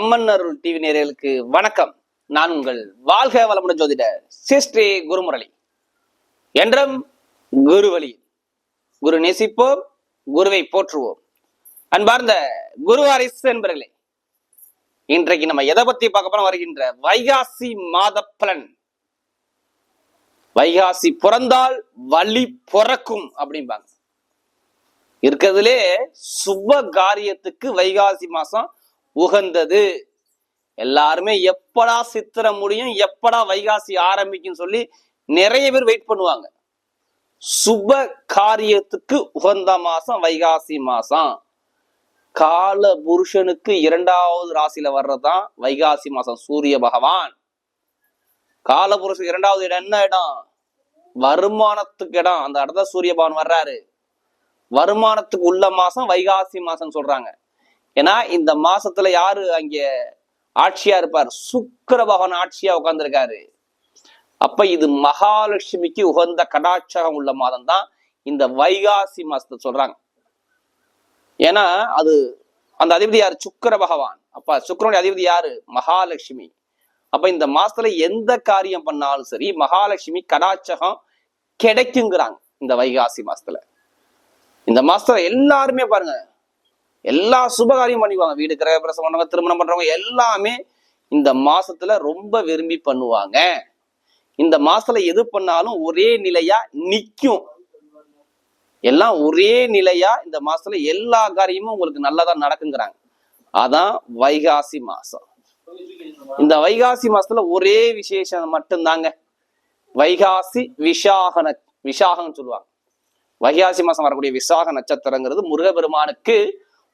அம்மன் அருள் TV நேயர்களுக்கு வணக்கம். நான் உங்கள் வாழ்க வளமுடன் ஜோதிட சிஸ்ரீ குருமுரளி. என்றும் குருவழி குரு நேசிப்போம் குருவை போற்றுவோம். அன்பார்ந்த குருவாரிசு என்பர்களே இன்றைக்கு நம்ம எதை பத்தி பார்க்க போன வருகின்ற வைகாசி மாத பலன். வைகாசி பிறந்தால் வழி பிறக்கும் அப்படிம்பாங்க. இருக்கிறதுலே சுப காரியத்துக்கு வைகாசி மாசம் உகந்தது. எல்லாருமே எப்படா சித்திரை முடியும் எப்படா வைகாசி ஆரம்பிக்கும் சொல்லி நிறைய பேர் வெயிட் பண்ணுவாங்க. சுப காரியத்துக்கு உகந்த மாசம் வைகாசி மாசம். கால புருஷனுக்கு இரண்டாவது ராசியில வர்றதுதான் வைகாசி மாசம் சூரிய பகவான். கால புருஷன் இரண்டாவது இடம் என்ன இடம்? வருமானத்துக்கு இடம். அந்த இடத்துல சூரிய பகவான் வர்றாரு. வருமானத்துக்கு உள்ள மாசம் வைகாசி மாசம் சொல்றாங்க. ஏன்னா இந்த மாசத்துல யாரு அங்க ஆட்சியா இருப்பார்? சுக்கர பகவான் ஆட்சியா உட்கார்ந்துருக்காரு. அப்ப இது மகாலட்சுமிக்கு உகந்த கடாட்சகம் உள்ள மாதம் தான் இந்த வைகாசி மாசத்தை சொல்றாங்க. ஏன்னா அது அந்த அதிபதி யாரு? சுக்கிர பகவான். அப்ப சுக்கிரனுடைய அதிபதி யாரு? மகாலட்சுமி. அப்ப இந்த மாசத்துல எந்த காரியம் பண்ணாலும் சரி மகாலட்சுமி கடாட்சகம் கிடைக்குங்கிறாங்க இந்த வைகாசி மாசத்துல. இந்த மாசத்துல எல்லாருமே பாருங்க எல்லா சுபகாரியம் பண்ணிக்குவாங்க. வீடு கிரக பண்றவங்க திருமணம் பண்றவங்க எல்லாமே இந்த மாசத்துல ரொம்ப விரும்பி பண்ணுவாங்க. இந்த மாசத்துல எது பண்ணாலும் ஒரே நிலையா நிக்கும். எல்லாம் ஒரே நிலையா இந்த மாசத்துல எல்லா காரியமும் உங்களுக்கு நல்லதா நடக்குங்கிறாங்க. அதான் வைகாசி மாசம். இந்த வைகாசி மாசத்துல ஒரே விசேஷம் மட்டும்தாங்க. வைகாசி விசாகன விசாகம்னு சொல்லுவாங்க. வைகாசி மாசம் வரக்கூடிய விசாக நட்சத்திரங்கிறது முருகபெருமானுக்கு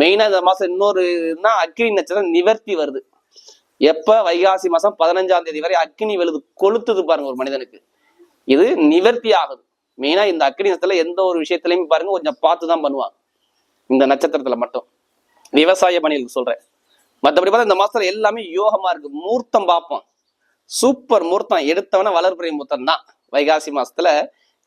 மெயினாக இந்த மாதம் இன்னொரு இதுனா அக்னி நட்சத்திரம் நிவர்த்தி வருது. எப்ப? வைகாசி மாதம் பதினஞ்சாம் தேதி வரை அக்னி வெளுது கொளுத்துது பாருங்க ஒரு மனிதனுக்கு. இது நிவர்த்தி ஆகுது. மெயினா இந்த அக்னி நட்சத்திரத்தில் எந்த ஒரு விஷயத்துலையும் பாருங்க கொஞ்சம் பார்த்து தான் பண்ணுவாங்க. இந்த நட்சத்திரத்தில் மட்டும். விவசாய பணிகளுக்கு சொல்றேன். மற்றபடி பார்த்தா இந்த மாசத்துல எல்லாமே யோகமாக இருக்கு. மூர்த்தம் பார்ப்போம். சூப்பர் மூர்த்தம். எடுத்தவன வளர்புரை மூர்த்தம் தான் வைகாசி மாசத்துல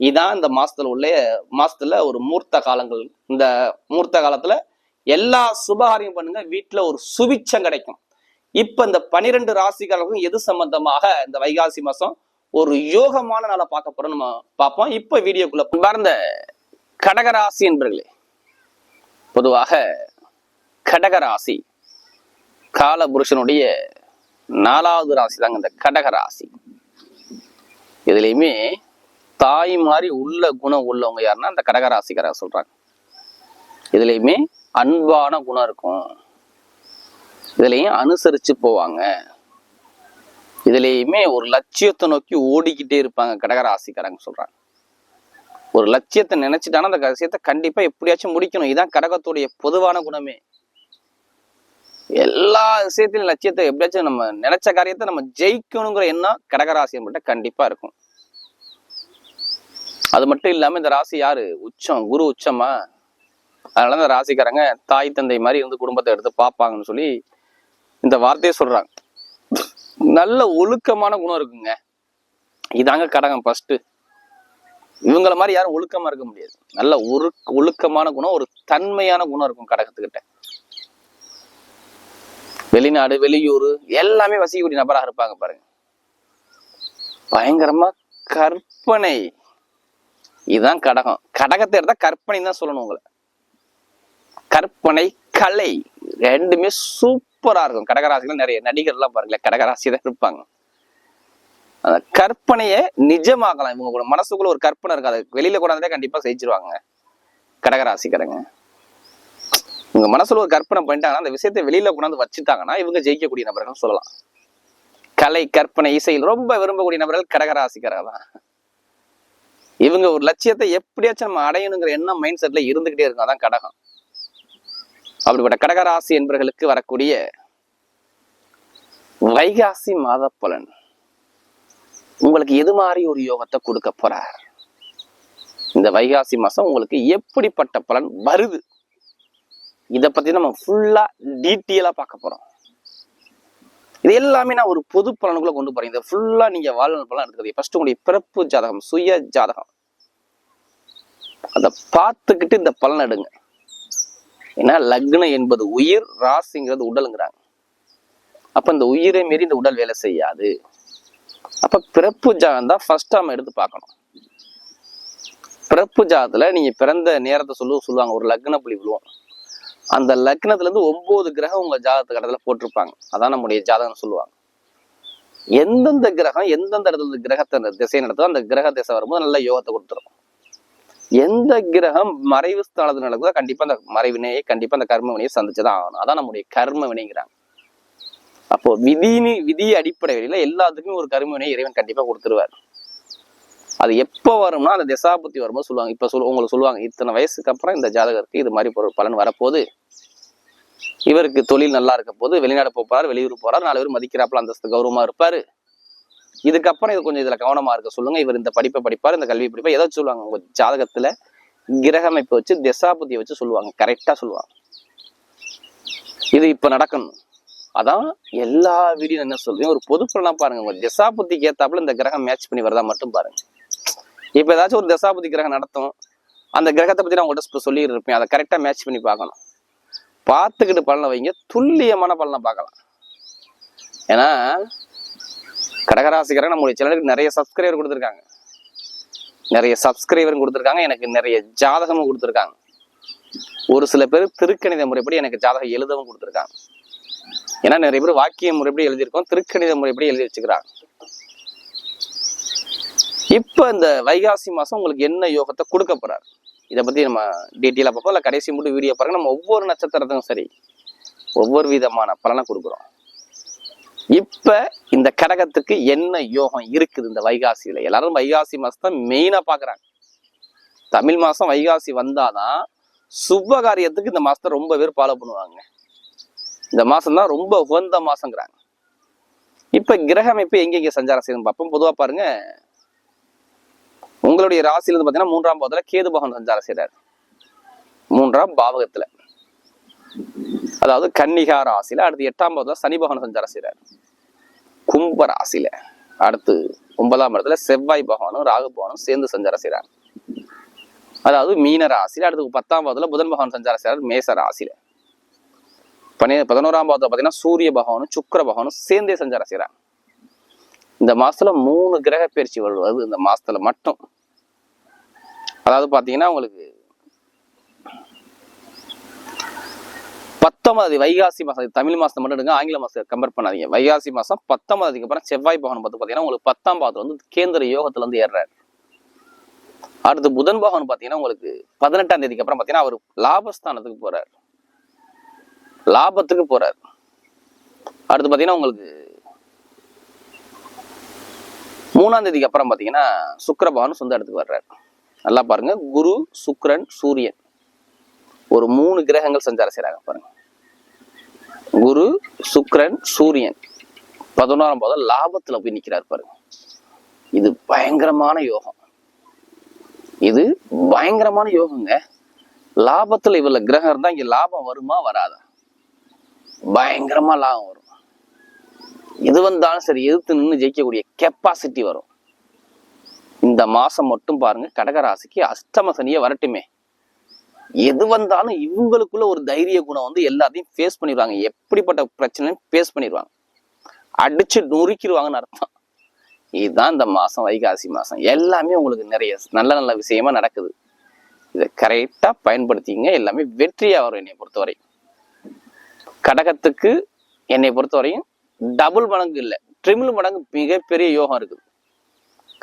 இதான் இந்த மாசத்துல உள்ள மாசத்துல ஒரு மூர்த்த காலங்கள். இந்த மூர்த்த காலத்துல எல்லா சுபகாரியம் பண்ணுங்க வீட்டுல ஒரு சுபிச்சம் கிடைக்கும். இப்ப இந்த பனிரெண்டு ராசிக்காரர்களுக்கும் எது சம்பந்தமாக இந்த வைகாசி மாசம் ஒரு யோகமான நாளை பார்க்க போறோம் நம்ம பார்ப்போம். இப்ப வீடியோக்குள்ள பார்ந்த கடகராசி என்பர்களே பொதுவாக கடகராசி காலபுருஷனுடைய நாலாவது ராசி தாங்க இந்த கடகராசி. இதுலயுமே தாய் மாதிரி உள்ள குணம் உள்ளவங்க யாருன்னா அந்த கடகராசிக்கார சொல்றாங்க. இதுலயுமே அன்பான குணம் இருக்கும். இதுலயும் அனுசரிச்சு போவாங்க. இதுலயுமே ஒரு லட்சியத்தை நோக்கி ஓடிக்கிட்டே இருப்பாங்க கடகராசிக்காரங்க சொல்றாங்க. ஒரு லட்சியத்தை நினைச்சிட்டானா அந்த விஷயத்தை கண்டிப்பா எப்படியாச்சும் முடிக்கணும். இதுதான் கடகத்துடைய பொதுவான குணமே. எல்லா விஷயத்திலும் லட்சியத்தை எப்படியாச்சும் நம்ம நினைச்ச காரியத்தை நம்ம ஜெயிக்கணுங்கிற எண்ணம் கடகராசி மட்டும் கண்டிப்பா இருக்கும். அது மட்டும் இல்லாம இந்த ராசி யாரு? உச்சம் குரு உச்சமா? அதனால இந்த ராசிக்காரங்க தாய் தந்தை மாதிரி இருந்து குடும்பத்தை எடுத்து பார்ப்பாங்கன்னு சொல்லி இந்த வார்த்தையை சொல்றாங்க. நல்ல ஒழுக்கமான குணம் இருக்குங்க. இதாங்க கடகம் ஃபர்ஸ்ட் இவங்கள மாதிரி யாரும் ஒழுக்கமா இருக்க முடியாது. நல்ல ஒரு ஒழுக்கமான குணம் ஒரு தன்மையான குணம் இருக்கும் கடகத்துக்கிட்ட. வெளிநாடு வெளியூர் எல்லாமே வசிக்கக்கூடிய நபராக இருப்பாங்க பாருங்க. பயங்கரமா கற்பனை. இதுதான் கடகம். கடகத்தை எடுத்தா கற்பனை தான் சொல்லணும் உங்களை. கற்பனை கலை ரெண்டுமே சூப்பரா இருக்கும். கடகராசிகள் நிறைய நடிகர்லாம் பாருங்களேன் கடகராசி தான் இருப்பாங்க. அந்த கற்பனையை நிஜமாக்கலாம். இவங்க கூட மனசுக்குள்ள ஒரு கற்பனை இருக்காது. வெளியில கொண்டாந்தே கண்டிப்பா செஞ்சிருவாங்க கடகராசிக்காரங்க. உங்க மனசுல ஒரு கற்பனை பண்ணிட்டாங்கன்னா அந்த விஷயத்தை வெளியில கொண்டாந்து வச்சுட்டாங்கன்னா இவங்க ஜெயிக்கக்கூடிய நபர்கள் சொல்லலாம். கலை கற்பனை இசையில் ரொம்ப விரும்பக்கூடிய நபர்கள் கடகராசிக்காரங்க தான். இவங்க ஒரு லட்சியத்தை எப்படியாச்சும் நம்ம அடையணுங்கிற எண்ணம் மைண்ட் செட்ல இருந்துகிட்டே இருக்கும். அதான் கடகம். அப்படிப்பட்ட கடகராசி என்பவர்களுக்கு வரக்கூடிய வைகாசி மாத பலன். உங்களுக்கு எது மாதிரி ஒரு யோகத்தை கொடுக்க போறார்? இந்த வைகாசி மாசம் உங்களுக்கு எப்படிப்பட்ட பலன் வருது? இதை பத்தி நம்ம ஃபுல்லா டீட்டெயிலா பார்க்க போறோம். இது எல்லாமே நான் ஒரு பொது பலனுக்குள்ள கொண்டு போறேன். இதை ஃபுல்லா நீங்க வாழ்நாள் பலன் எடுக்கிறது ஃபர்ஸ்ட் உங்களுடைய பிறப்பு ஜாதகம் சுய ஜாதகம். அதை பார்த்துக்கிட்டு இந்த பலன் எடுங்க. ஏன்னா லக்னம் என்பது உயிர் ராசிங்கிறது உடலுங்கிறாங்க. அப்ப இந்த உயிரை மீறி இந்த உடல் வேலை செய்யாது. அப்ப பிறப்பு ஜாதகம் தான் ஃபர்ஸ்ட் நம்ம எடுத்து பார்க்கணும். பிறப்பு ஜாதத்துல நீங்க பிறந்த நேரத்தை சொல்லு சொல்லுவாங்க. ஒரு லக்ன புள்ளி விழுவோம். அந்த லக்னத்துலேருந்து ஒம்பது கிரகம் உங்கள் ஜாதகத்து கடத்தில் போட்டிருப்பாங்க. அதான் நம்முடைய ஜாதகம்னு சொல்லுவாங்க. எந்தெந்த கிரகம் எந்தெந்த இடத்துல கிரகத்தை அந்த திசை நடத்துதோ அந்த கிரக திசை வரும்போது நல்ல யோகத்தை கொடுத்துரும். எந்த கிரகம் மறைவு ஸ்தானத்தில் நடக்குதோ கண்டிப்பாக அந்த மறைவினையை கண்டிப்பாக அந்த கர்ம வினையை சந்திச்சுதான் ஆகணும். அதான் நம்முடைய கர்ம வினைங்கிறாங்க அப்போ விதினி விதி அடிப்படையில் எல்லாத்துக்கும் ஒரு கர்ம வினை இறைவன் கண்டிப்பாக கொடுத்துருவார். அது எப்போ வரும்னா அந்த திசாபுத்தி வரும்போது சொல்லுவாங்க. இப்போ சொல் உங்களுக்கு சொல்லுவாங்க இத்தனை வயசுக்கு அப்புறம் இந்த ஜாதகருக்கு இது மாதிரி ஒரு பலன் வரப்போகுது. இவருக்கு தொழில் நல்லா இருக்க போது வெளிநாடு போகிறார் வெளியூர் போகிறார் நாலு பேர் மதிக்கிறாப்புல அந்தஸ்து கௌரவமாக இருப்பார். இதுக்கப்புறம் இது கொஞ்சம் இதில் கவனமாக இருக்க சொல்லுங்க. இவர் இந்த படிப்பை படிப்பார் இந்த கல்வி படிப்பை ஏதோ சொல்லுவாங்க உங்கள் ஜாதகத்தில் கிரகமைப்பை வச்சு திசாபுத்தியை வச்சு சொல்லுவாங்க. கரெக்டாக சொல்லுவாங்க. இது இப்போ நடக்கணும். அதான் எல்லா வீடியோ என்ன சொல்றேன் ஒரு பொது பாருங்க. உங்க திசாபுத்திக்கு ஏத்தாப்புல இந்த கிரகம் மேட்ச் பண்ணி வரதா மட்டும் பாருங்க. இப்போ ஏதாச்சும் ஒரு தசாபதி கிரகம் நடத்தும் அந்த கிரகத்தை பற்றி நான் உங்கள்கிட்ட சொல்லியிருப்பேன். அதை கரெக்டாக மேட்ச் பண்ணி பார்க்கணும். பார்த்துக்கிட்டு பலனை வைங்க. துல்லியமான பலனை பார்க்கலாம். ஏன்னா கடகராசிக்காரங்க நம்மளுடைய சேனலுக்கு நிறைய சப்ஸ்கிரைபர் கொடுத்துருக்காங்க. நிறைய சப்ஸ்கிரைபரும் கொடுத்துருக்காங்க. எனக்கு நிறைய ஜாதகமும் கொடுத்துருக்காங்க. ஒரு சில பேர் திருக்கணித முறைப்படி எனக்கு ஜாதகம் எழுதவும் கொடுத்துருக்காங்க. ஏன்னா நிறைய பேர் வாக்கிய முறைப்படி எழுதியிருக்கோம். திருக்கணித முறைப்படி எழுதி வச்சுக்கிறாங்க. இப்போ இந்த வைகாசி மாதம் உங்களுக்கு என்ன யோகத்தை கொடுக்க போறாரு? இதை பத்தி நம்ம டீட்டெயிலாக பார்ப்போம். இல்லை கடைசி மட்டும் வீடியோ பாருங்க. நம்ம ஒவ்வொரு நட்சத்திரத்துக்கும் சரி ஒவ்வொரு விதமான பலனை கொடுக்குறோம். இப்போ இந்த கடகத்துக்கு என்ன யோகம் இருக்குது இந்த வைகாசியில்? எல்லாரும் வைகாசி மாசத்தை மெயினாக பார்க்குறாங்க. தமிழ் மாதம் வைகாசி வந்தாதான் சுப காரியத்துக்கு இந்த மாதத்தை ரொம்ப பேர் ஃபாலோ பண்ணுவாங்க. இந்த மாதம் தான் ரொம்ப உகந்த மாசங்கிறாங்க. இப்போ கிரக அமைப்பு எங்கெங்க சஞ்சாரம் செய்யணும் பார்ப்போம். பொதுவாக பாருங்கள் உங்களுடைய ராசியில இருந்து பாத்தீங்கன்னா மூன்றாம் பாவத்துல கேது பகவான் சஞ்சாரம் செய்றாரு. மூன்றாம் பாவகத்துல. அதாவது கன்னிகா ராசியில அடுத்து எட்டாம் பாவத்துல சனி பகவான் சஞ்சாரம் செய்றாரு. கும்ப ராசியில அடுத்து ஒன்பதாம் இடத்துல செவ்வாய் பகவானும் ராகு பகவானும் சேர்ந்து சஞ்சாரம் செய்கிறார் அதாவது மீன ராசியில அடுத்து பத்தாம் பாவத்துல புதன் பகவான் சஞ்சாரம் செய்கிறார் மேச ராசியில. பனி பதினோராம் பாவத்துல பாத்தீங்கன்னா சூரிய பகவானும் சுக்கர பகவானும் சேர்ந்தே சஞ்சாரம் செய்றாங்க. இந்த மாசத்துல மூணு கிரக பயிற்சி வருவது இந்த மாசத்துல மட்டும். அதாவது பாத்தீங்கன்னா உங்களுக்கு பத்தொன்பது வைகாசி மாசம் தமிழ் மாசம் மட்டும் எடுங்க ஆங்கில மாசம் கம்பேர் பண்ணாதீங்க. வைகாசி மாசம் பத்தொன்பதுக்கு அப்புறம் செவ்வாய் பகவான் பார்த்து பாத்தீங்கன்னா உங்களுக்கு பத்தாம் பாவத்துல வந்து கேந்திர யோகத்துல இருந்து ஏறுறாரு. அடுத்து புதன் பகவான் பாத்தீங்கன்னா உங்களுக்கு பதினெட்டாம் தேதிக்கு அப்புறம் பாத்தீங்கன்னா அவர் லாபஸ்தானத்துக்கு போறாரு. லாபத்துக்கு போறாரு. அடுத்து பாத்தீங்கன்னா உங்களுக்கு மூணாம் தேதிக்கு அப்புறம் பாத்தீங்கன்னா சுக்கிர சொந்த இடத்துக்கு வர்றாரு. நல்லா பாருங்க. குரு சுக்ரன் சூரியன். ஒரு மூணு கிரகங்கள் சஞ்சாரம் செய்கிறாங்க பாருங்க. குரு சுக்ரன் சூரியன். பதினோராம் பாதம் லாபத்துல போய் நிற்கிறார் பாருங்க. இது பயங்கரமான யோகம். இது பயங்கரமான யோகங்க. லாபத்துல இவ்வளவு கிரகம் இருந்தா இங்க லாபம் வருமா வராதா? பயங்கரமா லாபம் வரும். எது வந்தாலும் சரி எதிர்த்து நின்று ஜெயிக்கக்கூடிய கெப்பாசிட்டி வரும். இந்த மாசம் மட்டும் பாருங்க கடகராசிக்கு அஷ்டம சனியை வரட்டுமே. எது வந்தாலும் இவங்களுக்குள்ள ஒரு தைரிய குணம் வந்து எல்லாத்தையும் ஃபேஸ் பண்ணிடுவாங்க. எப்படிப்பட்ட பிரச்சனையும் ஃபேஸ் பண்ணிடுவாங்க. அடிச்சு நொறுக்கிடுவாங்கன்னு அர்த்தம். இதுதான் இந்த மாதம் வைகாசி மாதம் எல்லாமே உங்களுக்கு நிறைய நல்ல நல்ல விஷயமா நடக்குது. இதை கரெக்டாக பயன்படுத்திங்க எல்லாமே வெற்றியாக வரும் என்னை பொறுத்தவரை. கடகத்துக்கு என்னை பொறுத்தவரையும் டபுள் மடங்கு இல்லை. ட்ரிபிள் மடங்கு மிகப்பெரிய யோகம் இருக்குது.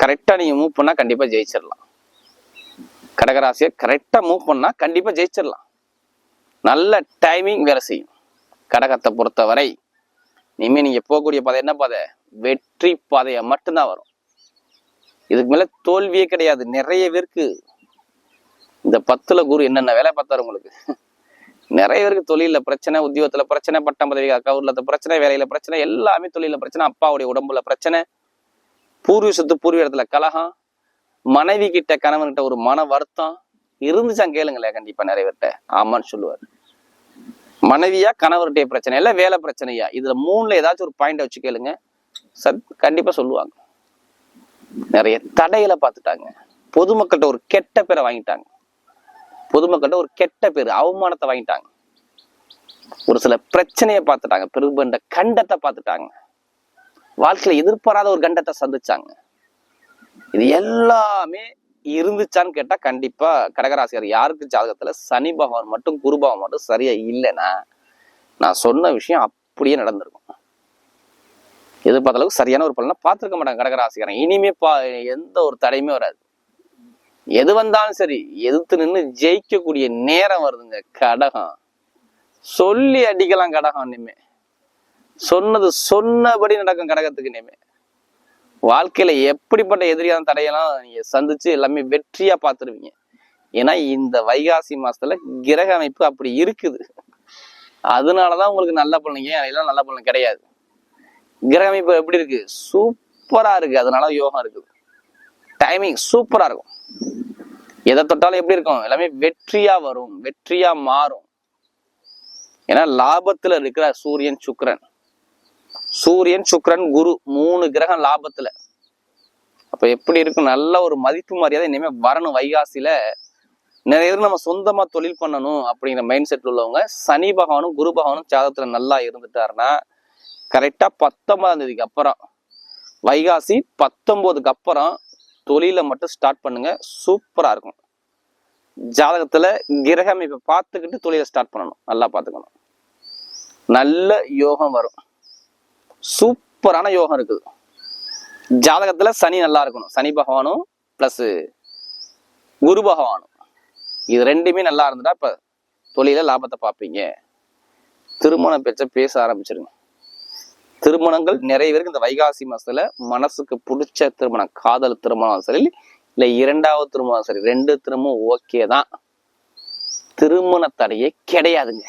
கரெக்டாக நீங்கள் மூவ் பண்ணால் கண்டிப்பாக ஜெயிச்சிடலாம் கடகராசியை கரெக்டாக மூவ் பண்ணால் கண்டிப்பாக ஜெயிச்சிடலாம் நல்ல டைமிங் வேலை செய்யும். கடகத்தை பொறுத்தவரை இனிமேல் நீங்கள் போகக்கூடிய பாதை என்ன பாதை? வெற்றி பாதையை மட்டும்தான் வரும். இதுக்கு மேலே தோல்வியே கிடையாது. நிறைய பேருக்கு இந்த பத்தில் குரு என்னென்ன வேலை பார்த்தாரு உங்களுக்கு? நிறைய பேருக்கு தொழிலில் பிரச்சனை உத்தியோகத்தில் பிரச்சனை பட்டம் பதவி கவுர்லத்த பிரச்சனை வேலையில் பிரச்சனை எல்லாமே தொழிலில் பிரச்சனை. அப்பாவுடைய உடம்புல பிரச்சனை. பூர்வீக சொத்து பூர்வீக இடத்துல கலகம். மனைவி கிட்ட கணவன்கிட்ட ஒரு மன வருத்தம். இருந்துச்சா கேளுங்களேன் கண்டிப்பா நிறைய பேர்கிட்ட. ஆமான்னு சொல்லுவார். மனைவியா கணவருடைய பிரச்சனை இல்லை வேலை பிரச்சனையா? இதுல மூணுல ஏதாச்சும் ஒரு பாயிண்ட் வச்சு கேளுங்க. சத் கண்டிப்பா சொல்லுவாங்க. நிறைய தடைகளை பார்த்துட்டாங்க. பொதுமக்கள்கிட்ட ஒரு கெட்ட பேரை வாங்கிட்டாங்க. பொதுமக்கள்கிட்ட ஒரு கெட்ட பேர் அவமானத்தை வாங்கிட்டாங்க. ஒரு சில பிரச்சனையை பார்த்துட்டாங்க பெரும்பண்ட கண்டத்தை பார்த்துட்டாங்க. வாழ்க்கையில எதிர்பாராத ஒரு கண்டத்தை சந்திச்சாங்க. இது எல்லாமே இருந்துச்சான்னு கேட்டா கண்டிப்பா கடகராசியார் யாருக்கு ஜாதகத்துல சனி பகவான் மட்டும் குரு பகவான் மட்டும் சரியா இல்லைன்னா நான் சொன்ன விஷயம் அப்படியே நடந்திருக்கும். எதிர்பார்த்த அளவுக்கு சரியான ஒரு பலனை பார்த்துருக்க மாட்டாங்க கடகராசிக்காரன். இனிமே பா எந்த ஒரு தடையுமே வராது. எது வந்தாலும் சரி எதிர்த்து நின்று ஜெயிக்கக்கூடிய நேரம் வருதுங்க. கடகம். சொல்லி அடிக்கலாம் கடகம் இனிமே. சொன்னது சொன்னபடி நடக்கும் கடகத்துக்கு இனிமே. வாழ்க்கையில எப்படிப்பட்ட எதிரியான தடையெல்லாம் நீங்க சந்திச்சு எல்லாமே வெற்றியா பார்த்துருவீங்க. ஏன்னா இந்த வைகாசி மாசத்துல கிரக அமைப்பு அப்படி இருக்குது. அதனாலதான் உங்களுக்கு நல்ல பலனுங்க ஏன் எல்லாம் நல்ல பலன் கிடையாது. கிரக அமைப்பு எப்படி இருக்கு? சூப்பரா இருக்கு. அதனால யோகம் இருக்குது. டைமிங் சூப்பரா இருக்கும். எதை தொட்டாலும் எப்படி இருக்கும்? எல்லாமே வெற்றியா வரும். வெற்றியா மாறும். ஏன்னா லாபத்துல இருக்கிற சூரியன் சுக்ரன் சூரியன் சுக்கிரன் குரு மூணு கிரகம் லாபத்துல. அப்ப எப்படி இருக்கும்? நல்ல ஒரு மதிப்பு மரியாதை இனிமே வரணும் வைகாசியில. நிறைய பேர் நம்ம சொந்தமா தொழில் பண்ணணும் அப்படிங்கிற மைண்ட் செட் உள்ளவங்க சனி பகவானும் குரு பகவானும் ஜாதகத்துல நல்லா இருந்துட்டாருன்னா கரெக்டா பத்தொன்பதாம் தேதிக்கு அப்புறம் வைகாசி பத்தொன்பதுக்கு அப்புறம் தொழிலை மட்டும் ஸ்டார்ட் பண்ணுங்க. சூப்பராக இருக்கும். ஜாதகத்தில் கிரகம் இப்போ பார்த்துக்கிட்டு தொழிலை ஸ்டார்ட் பண்ணணும். நல்லா பார்த்துக்கணும். நல்ல யோகம் வரும். சூப்பரான யோகம் இருக்குது. ஜாதகத்தில் சனி நல்லா இருக்கணும். சனி பகவானும் ப்ளஸ் குரு பகவானும். இது ரெண்டுமே நல்லா இருந்துட்டா இப்போ தொழில லாபத்தை பார்ப்பீங்க. திருமண பெற்ற பேச ஆரம்பிச்சிருங்க. திருமணங்கள் நிறைய பேருக்கு இந்த வைகாசி மாசத்துல மனசுக்கு பிடிச்ச திருமணம். காதல் திருமணம் சரி இல்ல இரண்டாவது திருமணம் சரி ரெண்டு திருமணம் ஓகே தான். திருமண தடையே கிடையாதுங்க.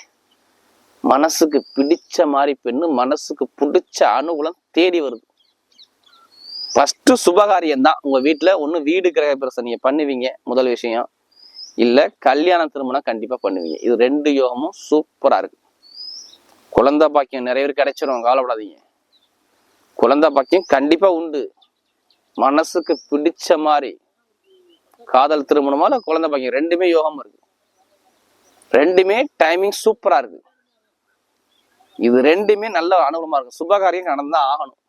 மனசுக்கு பிடிச்ச மாதிரி பெண்ணு மனசுக்கு பிடிச்ச அனுகூலம் தேடி வருது. ஃபர்ஸ்ட் சுபகாரியம் தான். உங்க வீட்டுல ஒன்று வீடு கிரக பிரசனையை பண்ணுவீங்க முதல் விஷயம். இல்ல கல்யாண திருமணம் கண்டிப்பா பண்ணுவீங்க. இது ரெண்டு யோகமும் சூப்பரா இருக்கு. குழந்தை பாக்கியம் நிறைய பேர் கிடைச்சிடும் கவலைப்படாதீங்க. குழந்தை பாக்கியம் கண்டிப்பா உண்டு. மனசுக்கு பிடிச்ச மாதிரி காதல் திருமணமா இல்ல குழந்தை பாக்கியம்? ரெண்டுமே யோகம் இருக்கு. ரெண்டுமே டைமிங் சூப்பரா இருக்கு. இது ரெண்டுமே நல்ல அனுகூலமா இருக்கும் சுபகாரியம் நடந்தா ஆகணும்.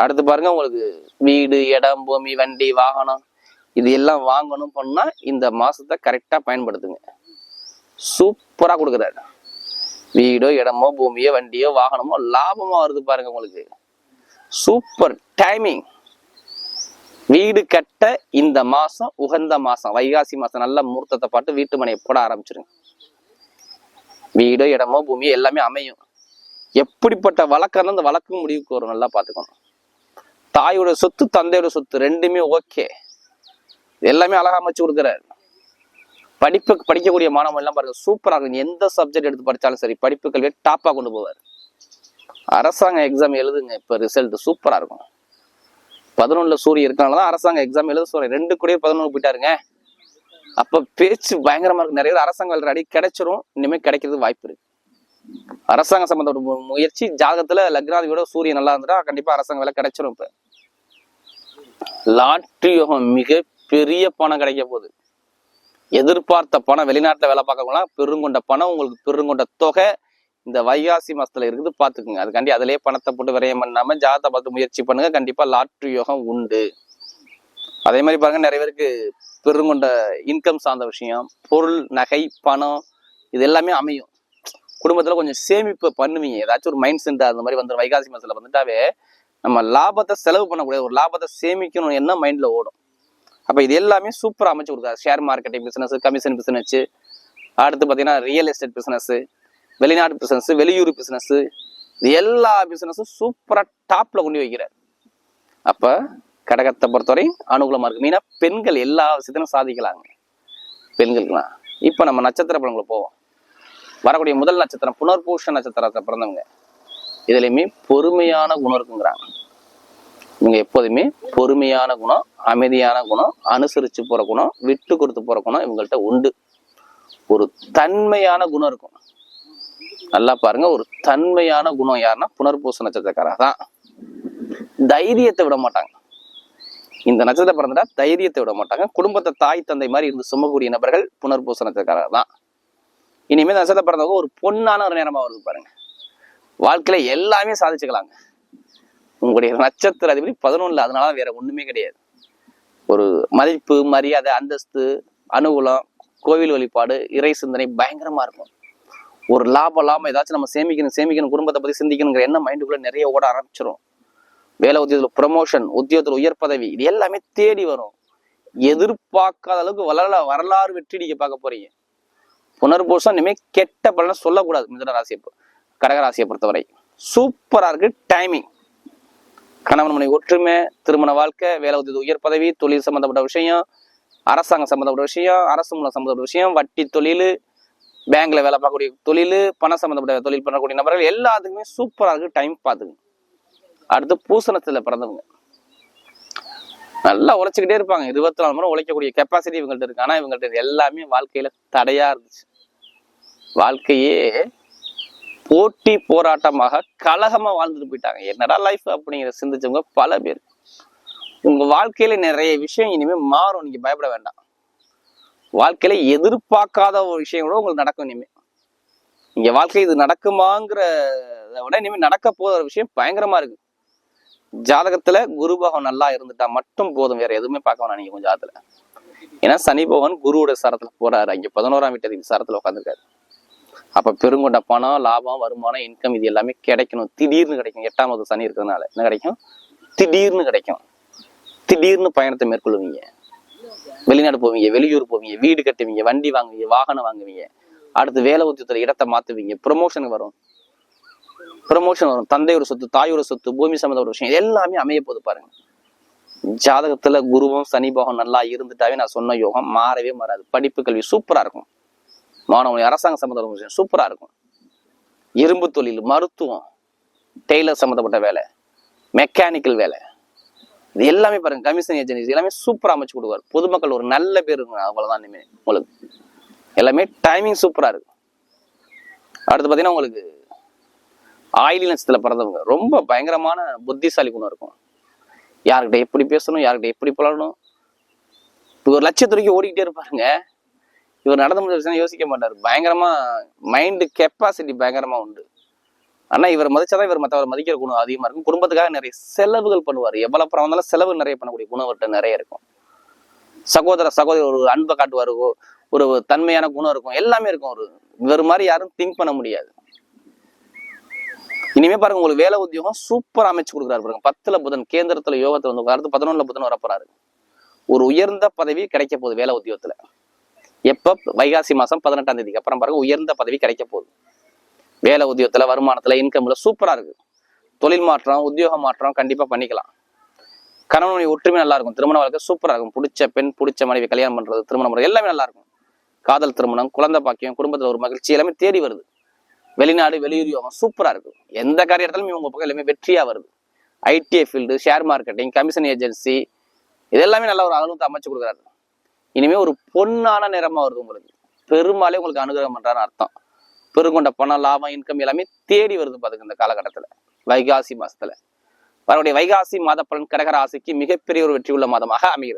அடுத்து பாருங்க உங்களுக்கு வீடு இடம் பூமி வண்டி வாகனம் இது எல்லாம் வாங்கணும் பண்ணா இந்த மாசத்தை கரெக்டா பயன்படுத்துங்க. சூப்பரா கொடுக்குறாரு. வீடோ இடமோ பூமியோ வண்டியோ வாகனமோ லாபமா வருது பாருங்க உங்களுக்கு. சூப்பர் டைமிங் வீடு கட்ட இந்த மாசம் உகந்த மாசம். வைகாசி மாசம் நல்ல முகூர்த்தத்தை பார்த்து வீட்டு மனையை போட ஆரம்பிச்சிருங்க. வீடோ இடமோ பூமியோ எல்லாமே அமையும். எப்படிப்பட்ட வழக்கம் அந்த வழக்கம் முடிவுக்கு வரும் நல்லா பார்த்துக்கணும். தாயோட சொத்து தந்தையோட சொத்து ரெண்டுமே ஓகே எல்லாமே அழகா அமைச்சு கொடுக்குறாரு. படிப்பு படிக்கக்கூடிய மாணவன் எல்லாம் பாருங்க சூப்பராக இருக்கும். எந்த சப்ஜெக்ட் எடுத்து படித்தாலும் சரி படிப்பு கல்வியை டாப்பாக கொண்டு போவார். அரசாங்க எக்ஸாம் எழுதுங்க இப்போ ரிசல்ட் சூப்பராக இருக்கும். பதினொன்றில் சூரிய இருக்கனாலதான் அரசாங்க எக்ஸாம் எழுத சொல்றேன். ரெண்டு கூட பதினொன்று போயிட்டாருங்க. அப்போ பேச்சு பயங்கரமாக இருக்கு. நிறைய அரசாங்க வேலை அடி கிடைச்சிரும். இனிமே கிடைக்கிறது வாய்ப்பு இருக்கு. அரசாங்க சம்பந்தப்பட்ட முயற்சி ஜாதகத்தில் லக்னாதியோட சூரியன் நல்லா இருந்துட்டா கண்டிப்பாக அரசாங்க வேலை கிடைச்சிரும் இப்போ. லாட்ரி யோகம் மிக பெரிய பணம் கிடைக்க போகுது. எதிர்பார்த்த பணம் வெளிநாட்டில் வேலை பார்க்கறவங்களாம் பெருங்கொண்ட பணம் உங்களுக்கு பெருங்கொண்ட தொகை இந்த வைகாசி மாசத்துல இருக்குது. பார்த்துக்குங்க. அதுக்காண்டி அதிலேயே பணத்தை போட்டு விரயம் பண்ணாம ஜாதகத்தை பார்த்து முயற்சி பண்ணுங்க. கண்டிப்பா லாட்ரி யோகம் உண்டு. அதே மாதிரி பாருங்க நிறைய பேருக்கு பெருங்கொண்ட இன்கம் சார்ந்த விஷயம் பொருள் நகை பணம் இது எல்லாமே அமையும். குடும்பத்துல கொஞ்சம் சேமிப்பு பண்ணுவீங்க. ஏதாச்சும் ஒரு மைண்ட் செட் அந்த மாதிரி வந்து வைகாசி மாசத்துல வந்துட்டாவே நம்ம லாபத்தை செலவு பண்ணக்கூடிய ஒரு லாபத்தை சேமிக்கணும் என்ன மைண்ட்ல ஓடும். அப்போ இது எல்லாமே சூப்பராக அமைச்சு கொடுக்காது share marketing business commission business அடுத்து பார்த்தீங்கன்னா ரியல் எஸ்டேட் பிஸ்னஸ் வெளிநாட்டு பிஸ்னஸ் வெளியூர் பிஸ்னஸ் இது எல்லா பிஸ்னஸும் சூப்பராக டாப்பில் கொண்டு வைக்கிறார். அப்போ கடகத்தை பொறுத்தவரை அனுகூலமாக இருக்கு. மெயினாக பெண்கள் எல்லா விஷயத்திலும் சாதிக்கலாங்க. பெண்களுக்கெல்லாம். இப்போ நம்ம நட்சத்திர பழங்களை போவோம். வரக்கூடிய முதல் நட்சத்திரம் புனர்பூஷ நட்சத்திரத்தை பிறந்தவங்க. இதுலையுமே பொறுமையான குணம் இருக்குங்கிறாங்க இவங்க எப்போதுமே பொறுமையான குணம் அமைதியான குணம் அனுசரித்து போகிற குணம் விட்டு கொடுத்து போகிற குணம் இவங்கள்ட்ட உண்டு. ஒரு தன்மையான குணம் இருக்கும். நல்லா பாருங்க ஒரு தன்மையான குணம் யாருன்னா புனர்பூச நட்சத்திரக்காரா தான் தைரியத்தை விட மாட்டாங்க. இந்த நட்சத்திரம் பிறந்தா தைரியத்தை விட மாட்டாங்க. குடும்பத்தை தாய் தந்தை மாதிரி இருந்து சுமக்கூடிய நபர்கள் புனர்பூச நட்சத்திரக்காரர் தான். இனிமேல் இந்த நட்சத்திரம் பிறந்தவங்க ஒரு பொண்ணான ஒரு நேரமாக வருது பாருங்க. வாழ்க்கையில எல்லாமே சாதிச்சுக்கலாங்க. உங்களுடைய நட்சத்திர அதிபதி பதினொன்று அதனால வேற ஒண்ணுமே கிடையாது. ஒரு மதிப்பு மரியாதை அந்தஸ்து அனுகூலம் கோவில் வழிபாடு இறை சிந்தனை பயங்கரமா இருக்கும். ஒரு லாபம் லாபம் ஏதாச்சும் நம்ம சேமிக்கணும் சேமிக்கணும் குடும்பத்தை பத்தி சிந்திக்கணுங்கிற எண்ணம் மைண்டுக்குள்ள நிறைய ஓட ஆரம்பிச்சிடும் வேலை உத்தியோகத்துல ப்ரமோஷன் உத்தியோகத்துல உயர் பதவி இது எல்லாமே தேடி வரும். எதிர்பார்க்காத அளவுக்கு வளர வரலாறு வெற்றிடிக்க பார்க்க போறீங்க. புனர்பூசம் இனிமே கெட்ட பலனை சொல்லக்கூடாது மிதன ராசியை கடகராசியை கடக ராசியை பொறுத்தவரை. சூப்பரா இருக்கு டைமிங் கணவன் மனைவி ஒற்றுமை திருமண வாழ்க்கை வேலை உதவி உயர் பதவி தொழில் சம்பந்தப்பட்ட விஷயம் அரசாங்கம் சம்பந்தப்பட்ட விஷயம் அரசு மூலம் சம்பந்தப்பட்ட விஷயம் வட்டி தொழில் பேங்க்ல வேலை பார்க்கக்கூடிய தொழில் பணம் சம்பந்தப்பட்ட தொழில் பண்ணக்கூடிய நபர்கள் எல்லாத்துக்குமே சூப்பராக இருக்கு டைம் பார்த்துங்க அடுத்து பூசணத்தில் பிறந்தவங்க. நல்லா உழைச்சிக்கிட்டே இருப்பாங்க. இருபத்தி நாலு மணி உழைக்கக்கூடிய கெப்பாசிட்டி இவங்கள்ட்ட இருக்கு. ஆனால் இவங்கள்ட்ட எல்லாமே வாழ்க்கையில தடையா இருந்துச்சு. வாழ்க்கையே போட்டி போராட்டமாக கழகமா வாழ்ந்துட்டு போயிட்டாங்க. என்னடா லைஃப் அப்படிங்கிற சிந்திச்சவங்க பல பேர். உங்க வாழ்க்கையில நிறைய விஷயம் இனிமே மாறும். நீங்க பயப்பட வேண்டாம். வாழ்க்கையில எதிர்பார்க்காத ஒரு விஷயம் கூட உங்களுக்கு நடக்கும் இனிமே. இங்க வாழ்க்கை இது நடக்குமாங்கிற விட இனிமே நடக்க போகிற விஷயம் பயங்கரமா இருக்கு. ஜாதகத்துல குரு பகவான் நல்லா இருந்துட்டா மட்டும் போதும். வேற எதுவுமே பார்க்க வேணாம் நீங்க கொஞ்சம் ஜாதத்துல ஏன்னா சனி பகவான் குருவோட சரத்துல போறாரு. அங்க பதினோராம் வீட்டு சாரத்துல உட்காந்துருக்காரு அப்ப பெருங்கொண்ட பணம் லாபம் வருமானம் இன்கம் இது எல்லாமே கிடைக்கணும். திடீர்னு கிடைக்கும். எட்டாவது சனி இருக்கிறதுனால. என்ன கிடைக்கும்? திடீர்னு கிடைக்கும். திடீர்னு பயணத்தை மேற்கொள்வீங்க வெளிநாடு போவீங்க வெளியூர் போவீங்க வீடு கட்டுவீங்க வண்டி வாங்குவீங்க வாகனம் வாங்குவீங்க. அடுத்து வேலை உத்தியத்தில் இடத்தை மாத்துவீங்க. ப்ரொமோஷன் வரும். ப்ரொமோஷன் வரும். தந்தையோட சொத்து தாயோட சொத்து பூமி சம்மந்தப்பட்ட விஷயம் எல்லாமே அமைய போது பாருங்க. ஜாதகத்துல குருவும் சனி பகவான் நல்லா இருந்துட்டாவே நான் சொன்ன யோகம் மாறவே மாறாது. படிப்பு கல்வி சூப்பரா இருக்கும். மாணவன் அரசாங்க சம்மந்தப்பட்ட விஷயம் சூப்பராக இருக்கும். இரும்பு தொழில் மருத்துவம் டெய்லர் சம்மந்தப்பட்ட வேலை மெக்கானிக்கல் வேலை. இது எல்லாமே பாருங்க கமிஷன் ஏஜென்சி எல்லாமே சூப்பராக அமைச்சு கொடுவார் பொதுமக்கள் ஒரு நல்ல பேர் இருக்கும் அவ்வளோதான் இனிமேல் உங்களுக்கு. எல்லாமே டைமிங் சூப்பராக இருக்கும். அடுத்து பார்த்தீங்கன்னா உங்களுக்கு ஆயிலி நட்சத்திரத்தில் பிறந்தவங்க ரொம்ப பயங்கரமான புத்திசாலி குணம் இருக்கும். யார்கிட்ட எப்படி பேசணும் யார்கிட்ட எப்படி பழகணும்? ஒரு லட்சத்துறைக்கு ஓடிக்கிட்டே இருப்பாருங்க. இவர் நடந்து முடிஞ்ச விஷயம் யோசிக்க மாட்டாரு. பயங்கரமா மைண்டு கெப்பாசிட்டி பயங்கரமா உண்டு. ஆனா இவர் மதிச்சாதான் இவர் மற்றவர் மதிக்கிற குணம் அதிகமா இருக்கும். குடும்பத்துக்காக நிறைய செலவுகள் பண்ணுவார். எவ்வளவு அப்புறம் வந்தாலும் செலவு நிறைய பண்ணக்கூடிய குணம் அவர்கிட்ட நிறைய இருக்கும். சகோதர சகோதரி ஒரு அன்பை காட்டுவார். ஒரு தன்மையான குணம் இருக்கும். எல்லாமே இருக்கும் ஒரு இவர் மாதிரி யாரும் திங்க் பண்ண முடியாது. இனிமே பாருங்க உங்களுக்கு வேலை உத்தியோகம் சூப்பர் அமைச்சு கொடுக்குறாரு பாருங்க. பத்துல புதன் கேந்திரத்துல யோகத்துல வந்து அடுத்து பதினொன்னுல புதன் வரப்போறாரு. ஒரு உயர்ந்த பதவி கிடைக்க போகுது வேலை உத்தியோகத்துல. எப்ப வைகாசி மாசம் பதினெட்டாம் தேதிக்கு அப்புறம் பாருங்க உயர்ந்த பதவி கிடைக்க போகுது. வேலை உத்தியோகத்தில் வருமானத்துல இன்கம்ல சூப்பரா இருக்கு. தொழில் மாற்றம் உத்தியோக மாற்றம் கண்டிப்பா பண்ணிக்கலாம். கணவன் ஒற்றுமை நல்லா இருக்கும். திருமண வாழ்க்கை சூப்பரா இருக்கும். பிடிச்ச பெண் பிடிச்ச மனைவி கல்யாணம் பண்றது திருமணம் பண்றது எல்லாமே நல்லா இருக்கும். காதல் திருமணம் குழந்தை பாக்கியம் குடும்பத்துல ஒரு மகிழ்ச்சி எல்லாமே தேடி வருது. வெளிநாடு வெளியூர் யோகம் சூப்பரா இருக்கும் எந்த காரியத்திலும் உங்க பக்கம் எல்லாமே வெற்றியா வருது. ITI field share marketing commission agency இது எல்லாமே நல்ல ஒரு அகலத்தை அமைச்சு கொடுக்குறாரு. இனிமே ஒரு பொன்னான நிறமா வருது உங்களுக்கு. பெரும்பாலே உங்களுக்கு அனுகிரகம் பண்றான்னு அர்த்தம். பெருங்கொண்ட பணம் லாபம் இன்கம் எல்லாமே தேடி வருது பாத்துங்க இந்த காலகட்டத்துல. வைகாசி மாசத்துல. வரக்கூடிய வைகாசி மாத பலன் கடகராசிக்கு மிகப்பெரிய ஒரு வெற்றியுள்ள மாதமாக அமைகிறது.